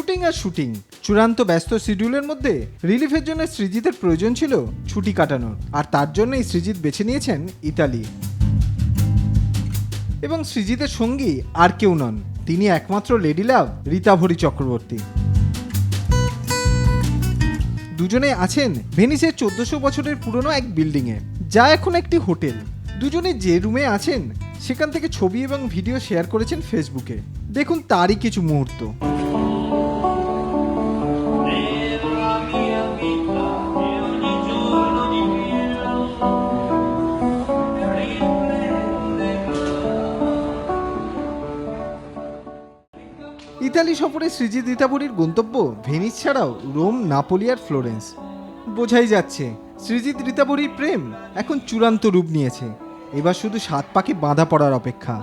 আর shooting. চূড়ান্ত ব্যস্ত শিডিউলের মধ্যে রিলিফের জন্য সৃজিতের প্রয়োজন ছিল ছুটি কাটানোর। আর তার জন্যই সৃজিত বেছে নিয়েছেন ইতালি। এবং সৃজিতের সঙ্গী আর কেউ নন। তিনি একমাত্র লেডি লাভ রীতাভরি চক্রবর্তী। দুজনে আছেন ভেনিসের চোদ্দশো বছরের পুরনো এক বিল্ডিংয়ে। যা এখন একটি হোটেল। দুজনে যে রুমে আছেন, সেখান থেকে ছবি এবং ভিডিও শেয়ার করেছেন ফেসবুকে। দেখুন তারই কিছু মুহূর্ত। ইতালি সফরে সৃজিত রীতাবরীর গন্তব্য ভেনিস ছাড়াও রোম, নাপোলি আর ফ্লোরেন্স। বোঝাই যাচ্ছে, সৃজিত রীতাবরীর প্রেম এখন চূড়ান্ত রূপ নিয়েছে। এবার শুধু সাত পাকে বাঁধা পড়ার অপেক্ষা।